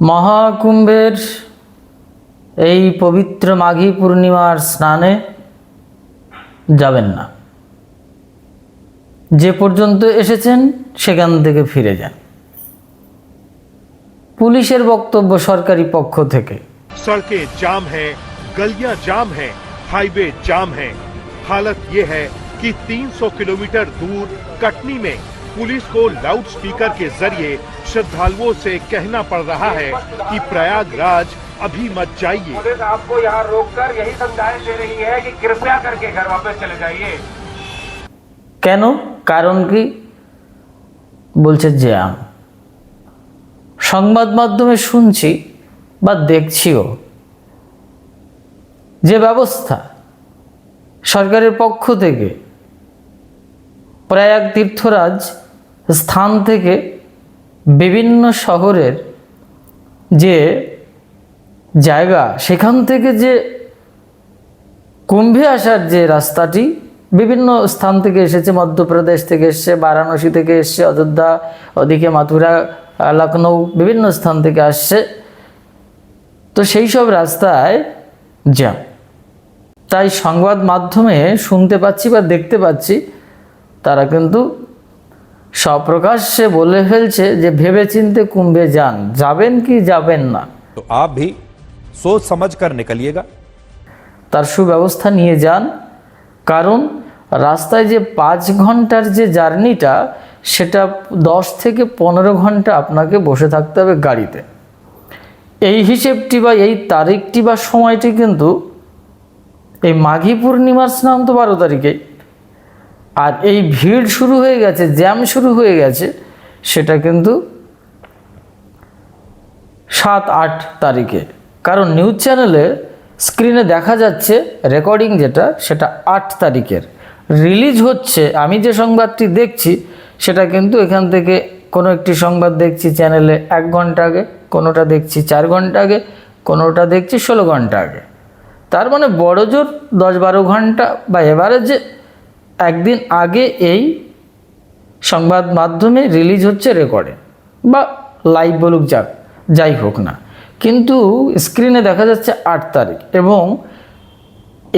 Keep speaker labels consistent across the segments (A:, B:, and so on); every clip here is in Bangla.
A: মহাকুম্ভের এই পবিত্র মাঘী পূর্ণিমার স্নানে যাবেন না যে পর্যন্ত এসেছেন সেখান থেকে ফিরে যান পুলিশের বক্তব্য সরকারি পক্ষ থেকে
B: सड़कें जाम हैं गलियां जाम हैं हाईवे जाम हैं हालत ये है कि 300 किलोमीटर दूर कटनी में पुलिस को लाउड स्पीकर के जरिए श्रद्धालुओं से कहना पड़ रहा है कि प्रयागराज अभी मत जाइए
C: पुलिस आपको यहाँ रोककर यही समझाइश दे रही है कि कृपया करके घर वापस चले जाइए
A: কেন কারণ কি বলছে জ্যাম সংবাদ মাধ্যমে শুনছি বা দেখছিও যে ব্যবস্থা সরকারের পক্ষ থেকে প্রয়াগ তীর্থরাজ স্থান থেকে বিভিন্ন শহরের যে জায়গা, সেখান থেকে যে কুম্ভে আসার যে রাস্তাটি, বিভিন্ন স্থান থেকে এসেছে, মধ্যপ্রদেশ থেকে এসছে, বারাণসী থেকে এসছে, অযোধ্যা, ওদিকে মাথুরা লখনৌ বিভিন্ন স্থান থেকে আসছে। তো সেই সব রাস্তায় জ্যাম তাই সংবাদ মাধ্যমে শুনতে পাচ্ছি বা দেখতে পাচ্ছি, তারা কিন্তু সপ্রকাশ্যে বলে ফেলছে যে ভেবে চিনতে কুম্ভে যান যাবেন কি যাবেন না।
D: তো আপ ভি সোচ সমঝ কর নিকলিয়েগা
A: তার সুব্যবস্থা নিয়ে যান। কারণ রাস্তায় যে পাঁচ ঘণ্টার যে জার্নিটা সেটা দশ থেকে পনেরো ঘণ্টা আপনাকে বসে থাকতে হবে গাড়িতে। এই হিসেবটি বা এই তারিখটি বা সময়টি কিন্তু এই মাঘী পূর্ণিমার স্নান তো বারো তারিখেই। আর এই ভিড় শুরু হয়ে গেছে, জ্যাম শুরু হয়ে গেছে, সেটা কিন্তু সাত আট তারিখে। কারণ নিউজ চ্যানেলে স্ক্রিনে দেখা যাচ্ছে রেকর্ডিং যেটা, সেটা আট তারিখের। রিলিজ হচ্ছে, আমি যে সংবাদটি দেখছি, সেটা কিন্তু এখান থেকে কোনো একটি সংবাদ দেখছি চ্যানেলে এক ঘণ্টা আগে, কোনোটা দেখছি চার ঘণ্টা আগে, কোনোটা দেখছি ষোলো ঘণ্টা আগে। তার মানে বড় জোর দশ বারো ঘণ্টা বা এভারেজে একদিন আগে এই সংবাদ মাধ্যমে রিলিজ হচ্ছে রেকর্ডে বা লাইভ বলুক যাক, যাই হোক না। কিন্তু স্ক্রিনে দেখা যাচ্ছে আট তারিখ এবং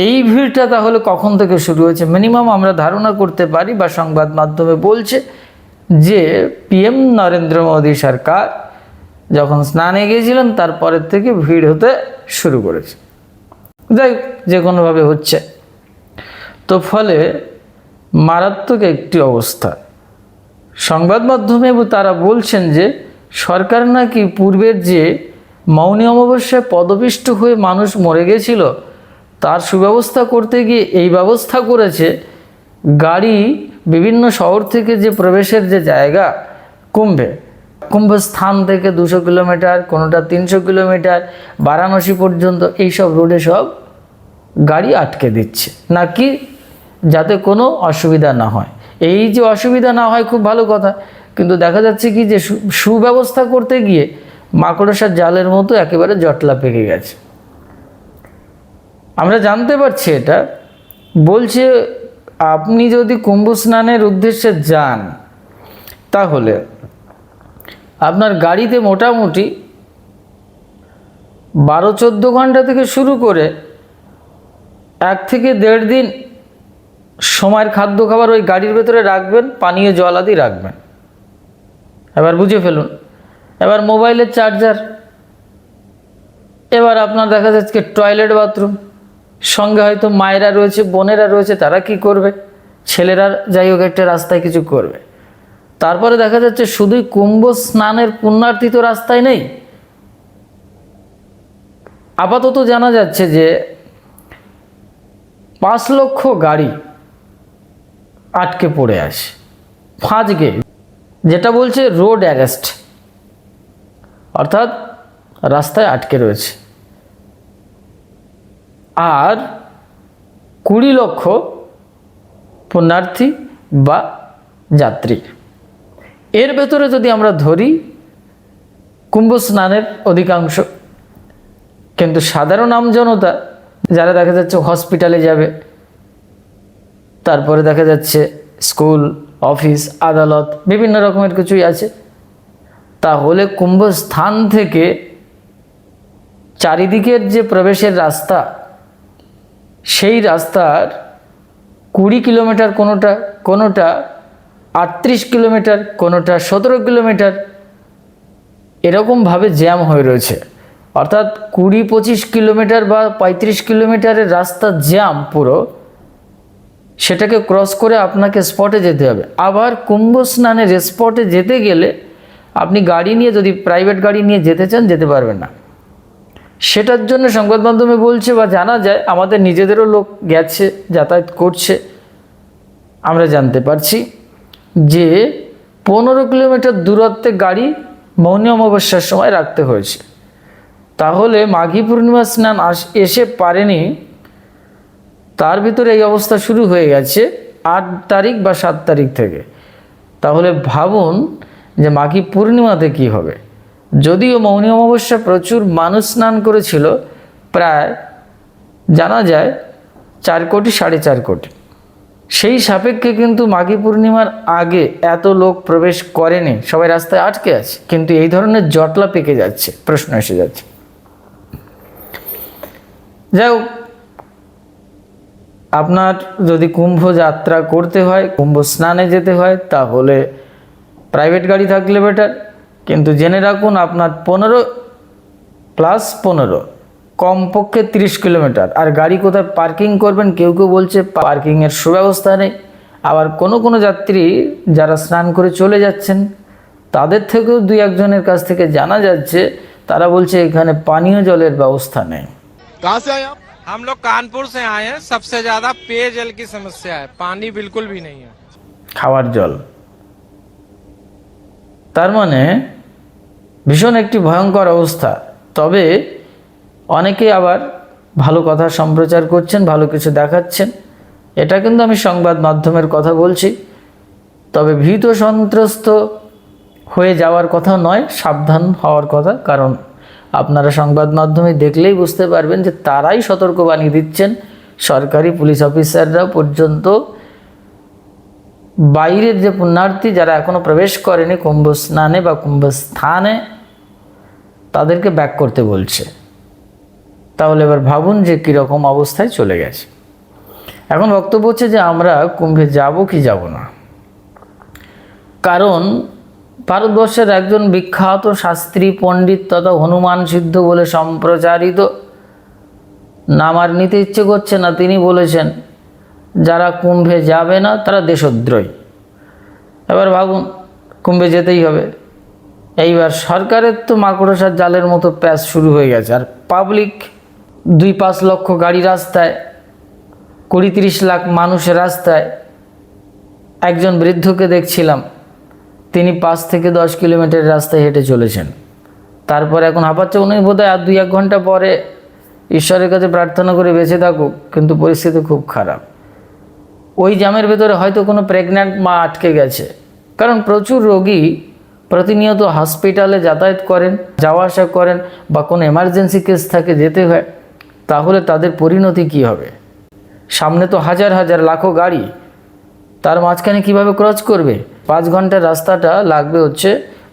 A: এই ভিড়টা তাহলে কখন থেকে শুরু হয়েছে? মিনিমাম আমরা ধারণা করতে পারি বা সংবাদ মাধ্যমে বলছে যে পিএম নরেন্দ্র মোদী সরকার যখন স্নানে গিয়েছিলেন, তারপরের থেকে ভিড় হতে শুরু করেছে। যাই যে কোনোভাবে হচ্ছে। তো ফলে মারাত্মক একটি অবস্থা। সংবাদ মাধ্যমে তারা বলছেন যে, সরকার নাকি পূর্বের যে মৌনী অমাবস্যায় পদপিষ্ট হয়ে মানুষ মরে গেছিল, তার সুব্যবস্থা করতে গিয়ে এই ব্যবস্থা করেছে গাড়ি, বিভিন্ন শহর থেকে যে প্রবেশের যে জায়গা, কুম্ভে। কুম্ভ স্থান থেকে দুশো কিলোমিটার, কোনোটা তিনশো কিলোমিটার, বারাণসী পর্যন্ত এইসব রোডে সব গাড়ি আটকে দিচ্ছে। নাকি যাতে কোনো অসুবিধা না হয়। এই যে অসুবিধা না হয় খুব ভালো কথা, কিন্তু দেখা যাচ্ছে কি যে সুব্যবস্থা করতে গিয়ে মাকড়সার জালের মতো একেবারে জটলা পেকে গেছে। আমরা জানতে পারছি এটা। বলছে, আপনি যদি কুম্ভ স্নানের উদ্দেশ্যে যান, তাহলে আপনার গাড়িতে মোটামুটি বারো চোদ্দ ঘণ্টা থেকে শুরু করে এক থেকে দেড় দিন সময়ের খাদ্য খাবার ওই গাড়ির ভেতরে রাখবেন, পানীয় জল আদি রাখবেন। এবার বুঝে ফেলুন, এবার মোবাইলের চার্জার, এবার আপনার দেখা যাচ্ছে টয়লেট বাথরুম, সঙ্গে হয়তো মায়েরা রয়েছে, বোনেরা রয়েছে, তারা কি করবে? ছেলেরা যাই হোক, একটা রাস্তায় কিছু করবে। তারপরে দেখা যাচ্ছে শুধুই কুম্ভ স্নানের পুণ্যার্থী তো রাস্তায় নেই। আপাতত জানা যাচ্ছে যে পাঁচ লক্ষ গাড়ি আটকে পড়ে আসে। ফাঁজ গেট যেটা বলছে রোড অ্যারেস্ট, অর্থাৎ রাস্তায় আটকে রয়েছে। আর কুড়ি লক্ষ পুণ্যার্থী বা যাত্রী। এর ভেতরে যদি আমরা ধরি কুম্ভ স্নানের অধিকাংশ কিন্তু সাধারণ আমজনতা, যারা দেখা যাচ্ছে হসপিটালে যাবে তারপরে দেখা যাচ্ছে স্কুল, অফিস, আদালত, বিভিন্ন রকমের কিছুই আছে। তাহলে কুম্ভস্থান থেকে চারিদিকের যে প্রবেশের রাস্তা, সেই রাস্তার কুড়ি কিলোমিটার কোনোটা কোনোটা, আটত্রিশ কিলোমিটার, কোনোটা সতেরো কিলোমিটার এরকমভাবে জ্যাম হয়ে রয়েছে। অর্থাৎ কুড়ি পঁচিশ কিলোমিটার বা পঁয়ত্রিশ কিলোমিটারের রাস্তা জ্যাম পুরো। সেটাকে ক্রস করে আপনাকে স্পটে যেতে হবে। আবার কুম্ভ স্নানের স্পটে যেতে গেলে আপনি গাড়ি নিয়ে যদি প্রাইভেট গাড়ি নিয়ে যেতে চান, যেতে পারবেন না। সেটার জন্য সংবাদ মাধ্যমে বলছে বা জানা যায়, আমাদের নিজেদেরও লোক গেছে, যাতায়াত করছে। আমরা জানতে পারছি যে পনেরো কিলোমিটার দূরত্বে গাড়ি মৌনী অমাবস্যার সময় রাখতে হয়েছে। তাহলে মাঘী পূর্ণিমা স্নান আস- এসে পারেনি তার ভিতরে এই অবস্থা শুরু হয়ে গেছে আট তারিখ বা সাত তারিখ থেকে। তাহলে ভাবুন যে মাঘী পূর্ণিমাতে কি হবে। যদিও মৌনী অমাবস্যা প্রচুর মানুষ স্নান করেছিল, প্রায় জানা যায় চার কোটি, সাড়ে চার কোটি। সেই সাপেক্ষে কিন্তু মাঘী পূর্ণিমার আগে এত লোক প্রবেশ করেনি, সবাই রাস্তায় আটকে আছে, কিন্তু এই ধরনের জটলা পেকে যাচ্ছে, প্রশ্ন এসে যাচ্ছে। যাই হোক আপনার যদি কুম্ভ যাত্রা করতে হয় কুম্ভ স্নানে যেতে হয়, তাহলে প্রাইভেট গাড়ি থাকলে বেটার কিন্তু জেনে রাখুন, আপনার পনেরো প্লাস পনেরো, কমপক্ষে তিরিশ কিলোমিটার আর গাড়ি কোথায় পার্কিং করবেন, কেউ কেউ বলছে পার্কিংয়ের সুব্যবস্থা নেই। আবার কোনো কোনো যাত্রী যারা স্নান করে চলে যাচ্ছেন, তাদের থেকেও দুই একজনের কাছ থেকে জানা যাচ্ছে, তারা বলছে এখানে পানীয় জলের ব্যবস্থা নেই।
E: हम लोग कानपुर से आए हैं सबसे ज्यादा पेयजल की समस्या है पानी बिल्कुल भी नहीं है
A: খাওয়ার জল তার মানে ভীষণ একটি ভয়ঙ্কর অবস্থা তবে অনেকে আবার ভালো কথা সম্প্রচার করছেন ভালো কিছু দেখাচ্ছেন এটা কিন্তু আমি সংবাদ মাধ্যমের কথা বলছি তবে ভীত সন্ত্রস্ত হয়ে যাওয়ার কথা নয় সাবধান হওয়ার কথা কারণ আপনারা সংবাদ মাধ্যমে দেখলেই বুঝতে পারবেন যে তারাই সতর্কবাণী দিচ্ছেন। সরকারি পুলিশ অফিসাররা পর্যন্ত বাইরের যে পুণ্যার্থী যারা এখনও প্রবেশ করেনি কুম্ভ স্নানে বা কুম্ভ স্থানে তাদেরকে ব্যাক করতে বলছে। তাহলে এবার ভাবুন যে কীরকম অবস্থায় চলে গেছে। এখন বক্তব্য হচ্ছে যে আমরা কুম্ভে যাব কি যাব না। কারণ ভারতবর্ষের একজন বিখ্যাত শাস্ত্রী পণ্ডিত তথা হনুমান সিদ্ধ বলে সম্প্রচারিত। নাম আর নিতে ইচ্ছে করছে না, তিনি বলেছেন, যারা কুম্ভে যাবে না, তারা দেশদ্রোহী। এবার ভাবুন, কুম্ভে যেতেই হবে। এইবার সরকারের তো মাকড়সার জালের মতো প্যাচ শুরু হয়ে গেছে, আর পাবলিক দুই পাঁচ লক্ষ গাড়ি রাস্তায়, কুড়ি তিরিশ লাখ মানুষের রাস্তায়, একজন বৃদ্ধকে দেখছিলাম। তিনি পাঁচ থেকে দশ কিলোমিটার রাস্তায় হেঁটে চলেছেন। তারপর এখন হাঁপাচ্ছে উনি বোধহয় আর দুই এক ঘণ্টা পরে ঈশ্বরের কাছে প্রার্থনা করে বেঁচে থাকুক, কিন্তু পরিস্থিতি খুব খারাপ। ওই জামের ভেতরে হয়তো কোনো প্রেগন্যান্ট মা আটকে গেছে। কারণ প্রচুর রোগী প্রতিনিয়ত হসপিটালে যাতায়াত করেন, যাওয়া আসা করেন বা কোনো এমার্জেন্সি কেস থাকে যেতে হয়, তাহলে তাদের পরিণতি কি হবে? সামনে তো হাজার হাজার লাখো গাড়ি তার মাঝখানে কীভাবে ক্রস করবে? পাঁচ ঘণ্টার রাস্তাটা লাগবে হচ্ছে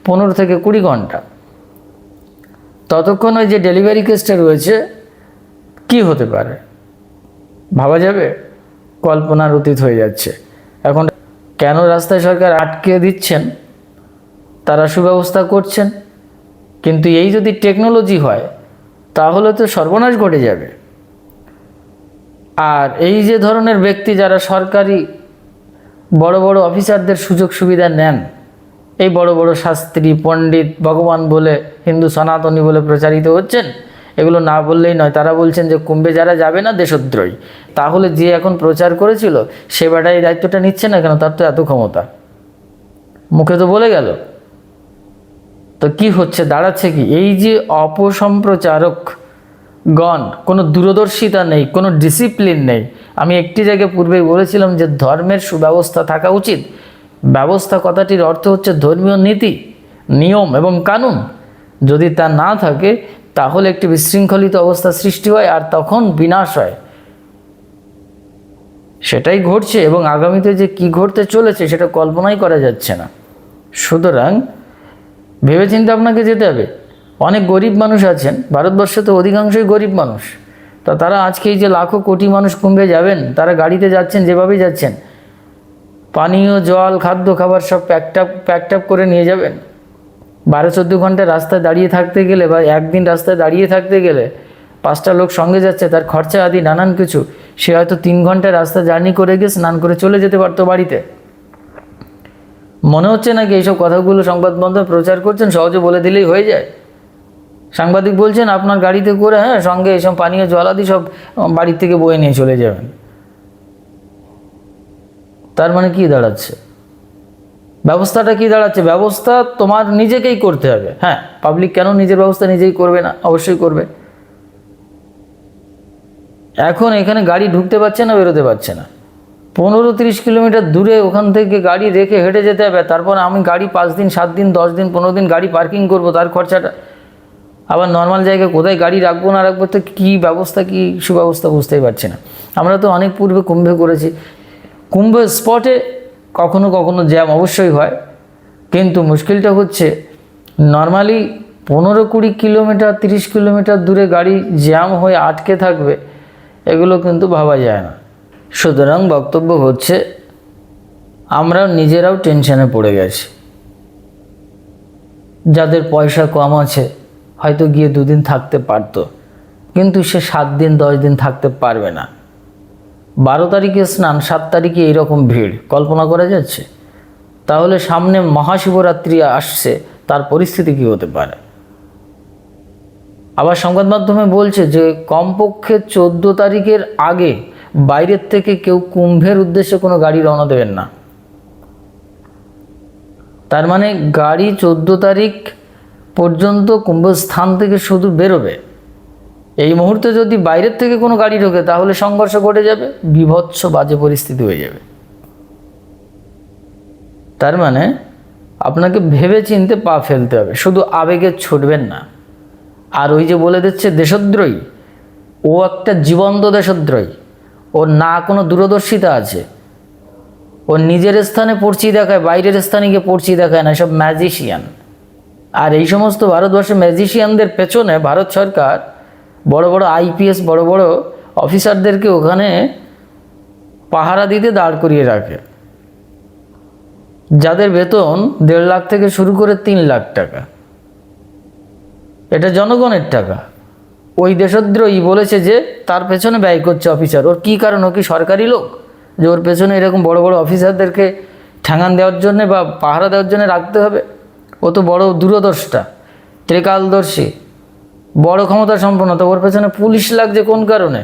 A: পনেরো থেকে কুড়ি ঘণ্টা। ততক্ষণ ওই যে ডেলিভারি কেসটা রয়েছে, কি হতে পারে? ভাবা যাবে? কল্পনার অতীত হয়ে যাচ্ছে। এখন কেন রাস্তায় সরকার আটকে দিচ্ছেন? তারা সুব্যবস্থা করছেন। কিন্তু এই যদি টেকনোলজি হয়, তাহলে তো সর্বনাশ ঘটে যাবে। আর এই যে ধরনের ব্যক্তি যারা সরকারি বড় বড় অফিসারদের সুযোগ সুবিধা নেন। এই বড় বড় শাস্ত্রী, পণ্ডিত, ভগবান বলে, হিন্দু, সনাতনী বলে প্রচারিত হচ্ছেন। এগুলো না বললেই নয়, তারা বলছেন যে, কুম্ভে যারা যাবে না দেশদ্রোহী, তাহলে যে এখন প্রচার করেছিল, সে বেটা এই দায়িত্বটা নিচ্ছে না কেন? তার তো এত ক্ষমতা। মুখে তো বলে গেল। তো কি হচ্ছে? দাঁড়াচ্ছে কি? এই যে অপসম্প্রচারক গণ, কোনো দূরদর্শিতা নেই, কোনো ডিসিপ্লিন নেই। আমি একটি জায়গায় পূর্বেই বলেছিলাম যে ধর্মের সুব্যবস্থা থাকা উচিত। ব্যবস্থা কথাটির অর্থ হচ্ছে ধর্মীয় নীতি, নিয়ম এবং কানুন। যদি তা না থাকে, তাহলে একটি বিশৃঙ্খলিত অবস্থা সৃষ্টি হয় আর তখন বিনাশ হয়। সেটাই ঘটছে এবং আগামীতে যে কি ঘটতে চলেছে সেটা কল্পনাই করা যাচ্ছে না। সুতরাং ভেবেচিন্তে আপনাকে যেতে হবে অনেক গরিব মানুষ আছেন, ভারতবর্ষে তো অধিকাংশই গরিব মানুষ। তা তারা আজকে এই যে লাখো কোটি মানুষ কুম্ভে যাবেন, তারা গাড়িতে যাচ্ছেন, যেভাবেই যাচ্ছেন, পানীয়, জল, খাদ্য, খাবার সব প্যাকটাপ প্যাকটাপ করে নিয়ে যাবেন। বারো, চোদ্দ ঘণ্টা রাস্তায় দাঁড়িয়ে থাকতে গেলে বা একদিন রাস্তায় দাঁড়িয়ে থাকতে গেলে পাঁচটা লোক সঙ্গে যাচ্ছে, তার খরচা আদি নানান কিছু। সে হয়তো তিন ঘণ্টা রাস্তা জার্নি করে গিয়ে স্নান করে চলে যেতে পারতো বাড়িতে। মনে হচ্ছে নাকি এইসব কথাগুলো সংবাদ মাধ্যমে প্রচার করছেন? সহজে বলে দিলেই হয়ে যায়। সাংবাদিক বলছেন, আপনার গাড়িতে করে হ্যাঁ সঙ্গে এইসব পানীয় জল আদি সব বাড়ির থেকে বয়ে নিয়ে চলে যাবেন। তার মানে কি দাঁড়াচ্ছে? ব্যবস্থাটা কি দাঁড়াচ্ছে? ব্যবস্থা তোমার নিজেকেই করতে হবে। হ্যাঁ পাবলিক কেন নিজের ব্যবস্থা নিজেই করবে না? অবশ্যই করবে। এখন এখানে গাড়ি ঢুকতে পারছে না, বেরোতে পারছে না। পনেরো তিরিশ কিলোমিটার দূরে ওখান থেকে গাড়ি রেখে হেঁটে যেতে হবে। তারপর আমি গাড়ি পাঁচ দিন, সাত দিন, দশ দিন, পনেরো দিন গাড়ি পার্কিং করব, তার খরচাটা। আবার নর্মাল জায়গায় কোথায় গাড়ি রাখব, না রাখব, তো কী ব্যবস্থা, কী সুব্যবস্থা বুঝতেই পারছি না। আমরা তো অনেক পূর্বে কুম্ভে করেছি। কুম্ভ স্পটে কখনো কখনো জ্যাম অবশ্যই হয়। কিন্তু মুশকিলটা হচ্ছে নর্মালি পনেরো কুড়ি কিলোমিটার, তিরিশ কিলোমিটার দূরে গাড়ি জ্যাম হয়ে আটকে থাকবে, এগুলো কিন্তু ভাবা যায় না। সুতরাং বক্তব্য হচ্ছে আমরা নিজেরাও টেনশনে পড়ে গেছি। যাদের পয়সা কম আছে হয়তো গিয়ে দুদিন থাকতে পারতো। কিন্তু সে সাত দিন, দশ দিন থাকতে পারবে না। বারো তারিখে স্নান, সাত তারিখে এইরকম ভিড়। কল্পনা করা যাচ্ছে? তাহলে সামনে মহাশিবরাত্রি আসছে, তার পরিস্থিতি কী হতে পারে? আবার সংবাদ মাধ্যমে বলছে যে, কমপক্ষে চোদ্দ তারিখের আগে বাইরের থেকে কেউ কুম্ভের উদ্দেশ্যে কোনো গাড়ি রওনা দেবেন না। তার মানে গাড়ি চোদ্দ তারিখ পর্যন্ত কুম্ভস্থান থেকে শুধু বেরোবে। এই মুহূর্তে যদি বাইরের থেকে কোনো গাড়ি ঢোকে, তাহলে সংঘর্ষ ঘটে যাবে, বিভৎস বাজে পরিস্থিতি হয়ে যাবে। তার মানে আপনাকে ভেবে চিনতে পা ফেলতে হবে, শুধু আবেগে ছুটবেন না। আর ওই যে বলে দিচ্ছে দেশদ্রোহী, ও একটা জীবন্ত দেশদ্রোহী, ওর না কোনো দূরদর্শিতা আছে। ও নিজের স্থানে পড়ছি দেখায়, বাইরের স্থানে গিয়ে পড়ছি দেখায় না সব ম্যাজিশিয়ান আর এই সমস্ত ভারতবর্ষের ম্যাজিশিয়ানদের পেছনে ভারত সরকার বড় বড় আইপিএস বড় বড় অফিসারদেরকে ওখানে পাহারা দিতে দাঁড় করিয়ে রাখে। যাদের বেতন দেড় লাখ থেকে শুরু করে তিন লাখ টাকা। এটা জনগণের টাকা। ওই দেশদ্রোহী বলেছে যে তার পেছনে ব্যয় করছে অফিসার ওর কী কারণ? ও কি সরকারি লোক? যে ওর পেছনে এরকম বড় বড় অফিসারদেরকে ঠ্যাঙান দেওয়ার জন্যে বা পাহারা দেওয়ার জন্য রাখতে হবে? ও তো বড় দূরদর্শটা ত্রিকালদর্শী, বড় ক্ষমতা সম্পন্ন, তো ওর পেছনে পুলিশ লাগছে কোন কারণে?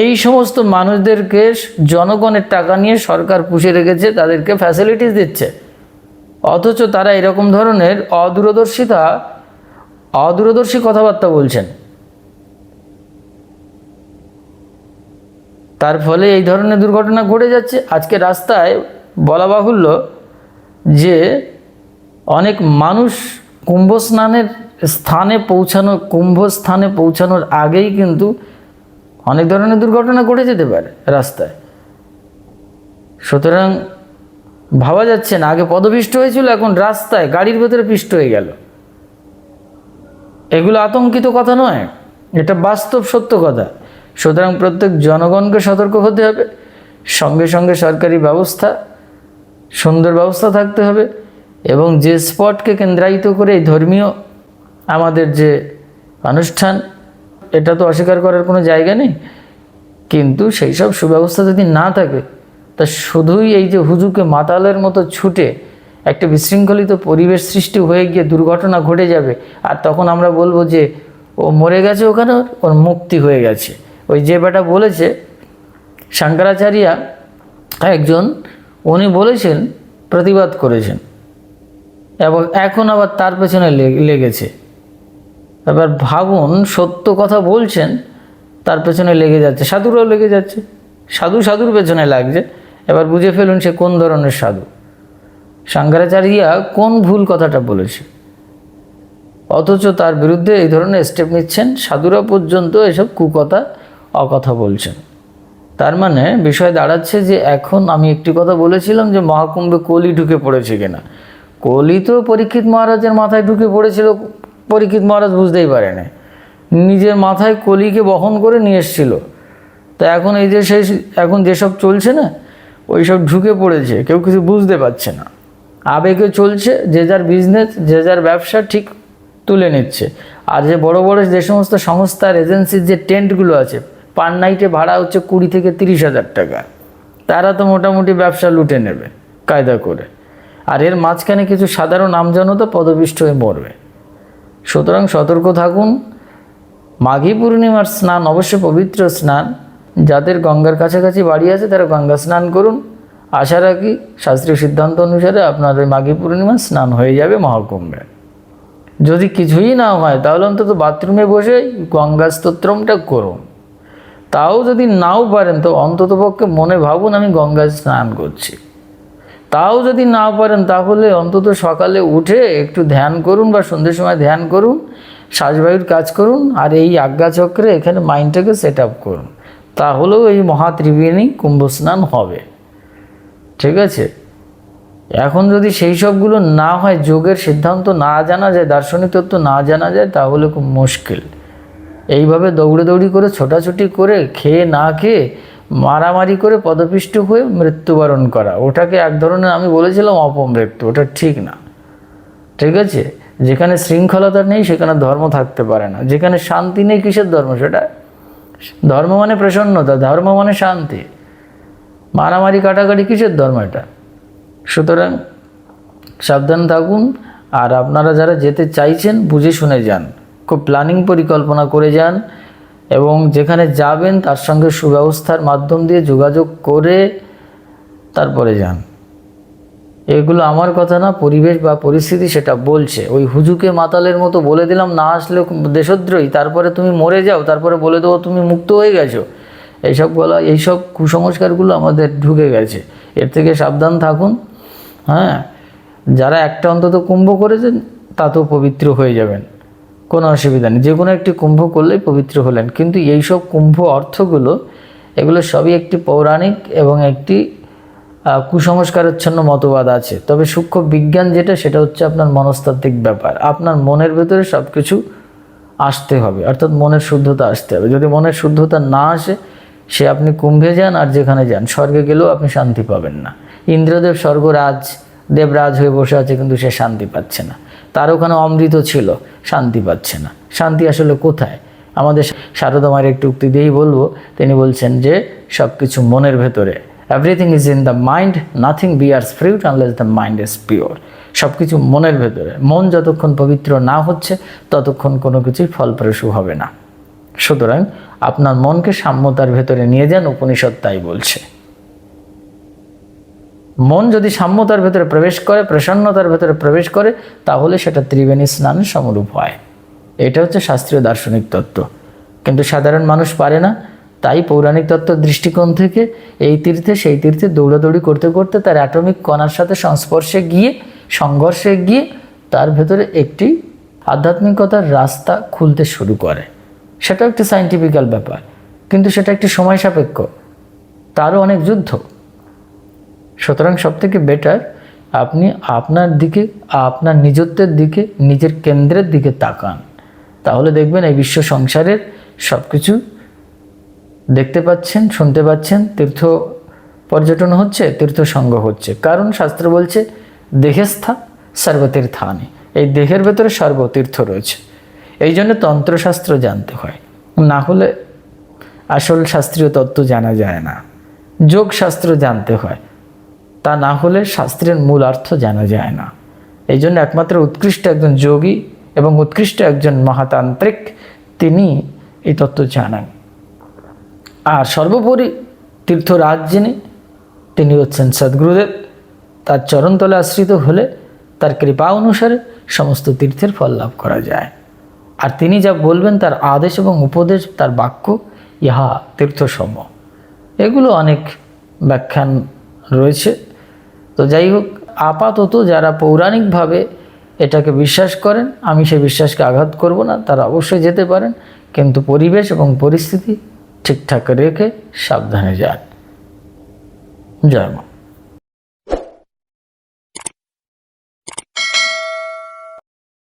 A: এই সমস্ত মানুষদেরকে জনগণের টাকা নিয়ে সরকার পুষে রেখেছে, তাদেরকে ফ্যাসিলিটিস দিচ্ছে। অথচ তারা এরকম ধরনের অদূরদর্শিতা, অদূরদর্শী কথাবার্তা বলছেন। তার ফলে এই ধরনের দুর্ঘটনা ঘটে যাচ্ছে। আজকে রাস্তায় বলা বাহুল্য যে অনেক মানুষ কুম্ভ স্নানের স্থানে পৌঁছানো কুম্ভ স্থানে পৌঁছানোর আগেই কিন্তু অনেক ধরনের দুর্ঘটনা ঘটে যেতে পারে রাস্তায়। সুতরাং ভাবা যাচ্ছে না, আগে পদপিষ্ট হয়েছিল, এখন রাস্তায় গাড়ির ভেতরে পিষ্ট হয়ে গেল। এগুলো আতঙ্কিত কথা নয়, এটা বাস্তব সত্য কথা। সুতরাং প্রত্যেক জনগণকে সতর্ক হতে হবে। সঙ্গে সঙ্গে সরকারি ব্যবস্থা সুন্দর ব্যবস্থা থাকতে হবে এবং যে স্পটকে কেন্দ্রায়িত করে এই ধর্মীয় আমাদের যে অনুষ্ঠান, এটা তো অস্বীকার করার কোনো জায়গা নেই। কিন্তু সেই সব সুব্যবস্থা যদি না থাকে, তা শুধুই এই যে হুজুকে মাতালের মতো ছুটে একটা বিশৃঙ্খলিত পরিবেশ সৃষ্টি হয়ে গিয়ে দুর্ঘটনা ঘটে যাবে, আর তখন আমরা বলব যে, ও মরে গেছে ওখানে, ওর- মুক্তি হয়ে গেছে। ওই যে বেটা বলেছে, শঙ্করাচার্যা একজন উনি বলেছেন, প্রতিবাদ করেছেন। এবং এখন আবার তার পেছনে লেগেছে। এবার ভাবুন, সত্য কথা বলছেন, তার পেছনে লেগে যাচ্ছে। সাধুরাও লেগে যাচ্ছে। সাধু সাধুর পেছনে লাগছে। এবার বুঝে ফেলুন সে কোন ধরনের সাধু। শঙ্করাচার্যা কোন ভুল কথাটা বলেছে অথচ তার বিরুদ্ধে এই ধরনের স্টেপ নিচ্ছেন। সাধুরা পর্যন্ত এসব কুকথা, অকথা বলছেন। তার মানে বিষয় দাঁড়াচ্ছে যে এখন আমি একটি কথা বলেছিলাম যে মহাকুম্ভে কলি ঢুকে পড়েছে কিনা। কলি তো পরীক্ষিত মহারাজের মাথায় ঢুকে পড়েছিল, পরীক্ষিত মহারাজ বুঝতেই পারেনি। নিজের মাথায় কলিকে বহন করে নিয়ে এসেছিল। তা এখন এই যে সেই, এখন যেসব চলছে না ওই সব ঢুকে পড়েছে, কেউ কিছু বুঝতে পারছে না। আবেগে চলছে, যে যার বিজনেস যে যার ব্যবসা ঠিক তুলে নিচ্ছে। আর যে বড় বড় যে সমস্ত সংস্থার এজেন্সির যে টেন্টগুলো আছে পার নাইটে ভাড়া হচ্ছে কুড়ি থেকে তিরিশ হাজার টাকা। তারা তো মোটামুটি ব্যবসা লুটে নেবে, কায়দা করে। আর এর মাঝখানে কিছু সাধারণ আমজনতা পদপিষ্ট হয়ে মরবে। সুতরাং সতর্ক থাকুন। মাঘী পূর্ণিমার স্নান, অবশ্য পবিত্র স্নান। যাদের গঙ্গার কাছাকাছি বাড়ি আছে, তারা গঙ্গা স্নান করুন। আশা রাখি শাস্ত্রীয় সিদ্ধান্ত অনুসারে আপনার ওই মাঘী পূর্ণিমার স্নান হয়ে যাবে মহাকুম্ভে। যদি কিছুই না হয়, তাহলে অন্তত বাথরুমে বসে গঙ্গা স্তোত্রমটা করুন। তাও যদি নাও পারেন, তো অন্তত পক্ষে মনে ভাবুন আমি গঙ্গায় স্নান করছি। তাও যদি না পারেন, তাহলে অন্তত সকালে উঠে একটু ধ্যান করুন বা সন্ধ্যের সময় ধ্যান করুন শ্বাসবায়ুর কাজ করুন, আর এই আজ্ঞাচক্রে এখানে মাইন্ডটাকে সেট আপ করুন। তাহলেও এই মহা ত্রিবেণী কুম্ভ স্নান হবে। ঠিক আছে? এখন যদি সেই সবগুলো না হয়, যোগের সিদ্ধান্ত না জানা যায়, দার্শনিক তত্ত্ব না জানা যায়, তাহলে খুব মুশকিল। এইভাবে দৌড়ে দৌড়ি করে, ছোটাছুটি করে, খেয়ে না খেয়ে মারামারি করে পদপিষ্ট হয়ে মৃত্যুবরণ করা। ওটাকে এক ধরনের আমি বলেছিলাম অপমৃত্যু ওটা ঠিক না। ঠিক আছে? যেখানে শৃঙ্খলতা নেই, সেখানে ধর্ম থাকতে পারে না। যেখানে শান্তি নেই, কিসের ধর্ম? সেটা ধর্ম মানে প্রসন্নতা, ধর্ম মানে শান্তি। মারামারি, কাটাকাটি কিসের ধর্ম এটা? সুতরাং সাবধান থাকুন, আর আপনারা যারা যেতে চাইছেন, বুঝে শুনে যান। প্ল্যানিং পরিকল্পনা করে যান এবং যেখানে যাবেন তার সঙ্গে সুব্যবস্থার মাধ্যম দিয়ে যোগাযোগ করে তারপরে যান। এগুলো আমার কথা না, পরিবেশ বা পরিস্থিতি সেটা বলছে। ওই হুজুকে মাতালের মতো বলে দিলাম, না আসলে দেশদ্রোহী, তারপরে তুমি মরে যাও, তারপরে বলে দেবো তুমি মুক্ত হয়ে গেছো। এইসব বলা এইসব কুসংস্কারগুলো আমাদের ঢুকে গেছে। এর থেকে সাবধান থাকুন হ্যাঁ। যারা একটা অন্তত কুম্ভ করেছেন তাতেও পবিত্র হয়ে যাবেন। কোনো অসুবিধা নেই। যে কোনো একটি কুম্ভ করলেই পবিত্র হলেন। কিন্তু এইসব কুম্ভ অর্থগুলো, এগুলো সবই একটি পৌরাণিক এবং একটি কুসংস্কারচ্ছন্ন মতবাদ আছে। তবে সূক্ষ্ম বিজ্ঞান যেটা, সেটা হচ্ছে আপনার মনস্তাত্ত্বিক ব্যাপার। আপনার মনের ভেতরে সব কিছু আসতে হবে। অর্থাৎ মনের শুদ্ধতা আসতে হবে। যদি মনের শুদ্ধতা না আসে, সে আপনি কুম্ভে যান আর যেখানে যান, স্বর্গে গেলেও আপনি শান্তি পাবেন না। ইন্দ্রদেব স্বর্গরাজ, দেবরাজ হয়ে বসে আছে, কিন্তু সে শান্তি পাচ্ছে না। তার ওখানে অমৃত ছিল, শান্তি পাচ্ছে না। শান্তি আসলে কোথায়? আমাদের শারদা মায়ের একটি উক্তি দিয়েই বলব। তিনি বলছেন যে সব কিছু মনের ভেতরে। Everything is in the mind nothing bears fruit unless the mind is pure সব কিছু মনের ভেতরে। মন যতক্ষণ পবিত্র না হচ্ছে, ততক্ষণ কোনো কিছুই ফলপ্রসূ হবে না। সুতরাং আপনার মনকে সাম্যতার ভেতরে নিয়ে যান উপনিষদ তাই বলছে। মন যদি সাম্যতার ভেতরে প্রবেশ করে, প্রসন্নতার ভেতরে প্রবেশ করে, তাহলে সেটা ত্রিবেণী স্নানের সমরূপ হয়। এটা হচ্ছে শাস্ত্রীয় দার্শনিক তত্ত্ব। কিন্তু সাধারণ মানুষ পারে না। তাই পৌরাণিক তত্ত্বের দৃষ্টিকোণ থেকে এই তীর্থে, সেই তীর্থে দৌড়াদৌড়ি করতে করতে তার অ্যাটমিক কণার সাথে সংস্পর্শে গিয়ে, সংঘর্ষে গিয়ে তার ভেতরে একটি আধ্যাত্মিকতার রাস্তা খুলতে শুরু করে। সেটা একটি সাইন্টিফিক্যাল ব্যাপার। কিন্তু সেটা একটি সময় সাপেক্ষ। তারও অনেক যুদ্ধ। সুতরাং সব থেকে বেটার আপনি আপনার দিকে, আপনার নিজত্বের দিকে, নিজের কেন্দ্রের দিকে তাকান। তাহলে দেখবেন এই বিশ্ব সংসারের সব কিছু দেখতে পাচ্ছেন, শুনতে পাচ্ছেন, তীর্থ পর্যটন হচ্ছে, তীর্থ সঙ্গ হচ্ছে। কারণ শাস্ত্র বলছে, দেহেস্থা সর্বতীর্থানি। এই দেহের ভেতরে সর্বতীর্থ রয়েছে। এই জন্য তন্ত্রশাস্ত্র জানতে হয়। না হলে আসল শাস্ত্রীয় তত্ত্ব জানা যায় না। যোগশাস্ত্র জানতে হয়। তা না হলে শাস্ত্রের মূল অর্থ জানা যায় না। এই জন্য একমাত্র উৎকৃষ্ট একজন যোগী এবং উৎকৃষ্ট একজন মহাতান্ত্রিক তিনি এই তত্ত্ব জানান। আর সর্বোপরি তীর্থরাজ যিনি তিনি হচ্ছেন সদ্গুরুদেব। তার চরণতলে আশ্রিত হলে তার কৃপা অনুসারে সমস্ত তীর্থের ফল লাভ করা যায়। আর তিনি যা বলবেন তার আদেশ এবং উপদেশ, তার বাক্য, ইহা তীর্থসম। এগুলো অনেক ব্যাখ্যান রয়েছে। তো যাই হোক, আপাতত যারা পৌরাণিকভাবে এটাকে বিশ্বাস করেন, আমি সে বিশ্বাসকে আঘাত করব না, তারা অবশ্যই যেতে পারেন, কিন্তু পরিবেশ এবং পরিস্থিতি ঠিকঠাক রেখে সাবধানে যান। জয় মা।